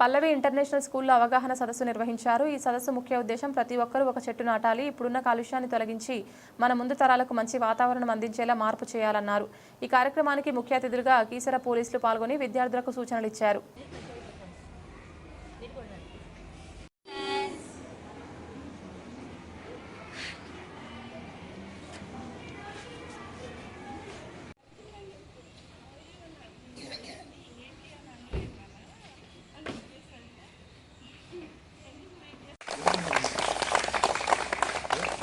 పల్లవి international స్కూల్లో అవగాహన సదస్సు నిర్వహించారు. ఈ సదస్సు ముఖ్య ఉద్దేశం ప్రతి ఒక్కరూ ఒక చెట్టు నాటాలి ఇప్పుడున్న కాలుష్యాన్ని తొలగించి మన ముందు తరాలకు మంచి వాతావరణం అందించేలా మార్పు చేయాలన్నారు. ఈ కార్యక్రమానికి ముఖ్య అతిథులుగా కీసర పోలీసులు పాల్గొని విద్యార్థులకు సూచనలు ఇచ్చారు.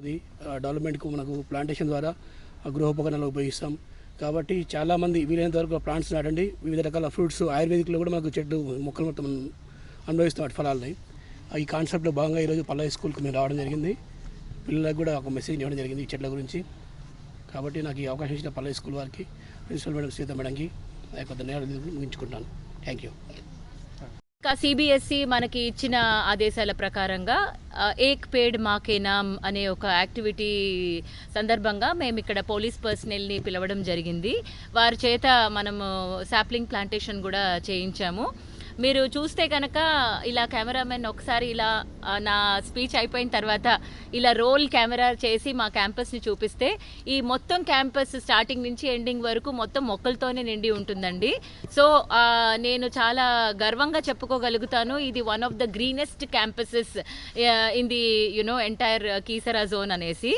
అది డెవలప్మెంట్కు మనకు ప్లాంటేషన్ ద్వారా గృహోపకరణాలు ఉపయోగిస్తాం. కాబట్టి చాలామంది వీలైనంత వరకు ప్లాంట్స్ నాటండి. వివిధ రకాల ఫ్రూట్స్ ఆయుర్వేదిక్లో కూడా మనకు చెట్టు మొక్కలు మొత్తం అనుభవిస్తాం అటు ఫలాలని ఈ కాన్సెప్ట్లో భాగంగా ఈరోజు పల్లవి స్కూల్కి మేము రావడం జరిగింది. పిల్లలకు కూడా ఒక మెసేజ్ ఇవ్వడం జరిగింది ఈ చెట్ల గురించి. కాబట్టి నాకు ఈ అవకాశం ఇచ్చిన పల్లవి స్కూల్ వారికి ప్రిన్సిపల్ మేడం సీత మేడంకి నా యొక్క ధన్యవాదాలు ముగించుకుంటాను. థ్యాంక్ యూ సిబిఎస్ఈ మనకి ఇచ్చిన ఆదేశాల ప్రకారంగా ఏక్ పేడ్ మాకే నామ్ అనే ఒక యాక్టివిటీ సందర్భంగా మేము ఇక్కడ పోలీస్ పర్సనల్ని పిలవడం జరిగింది. వారి చేత మనము శాప్లింగ్ ప్లాంటేషన్ కూడా చేయించాము. మీరు చూస్తే కనుక ఇలా కెమెరామెన్ ఒకసారి ఇలా నా స్పీచ్ అయిపోయిన తర్వాత ఇలా రోల్ కెమెరా చేసి మా క్యాంపస్ని చూపిస్తే ఈ మొత్తం క్యాంపస్ స్టార్టింగ్ నుంచి ఎండింగ్ వరకు మొత్తం మొక్కలతోనే నిండి ఉంటుందండి. సో నేను చాలా గర్వంగా చెప్పుకోగలుగుతాను. ఇది one of the greenest campuses in the you know entire Keesara zone అనేసి.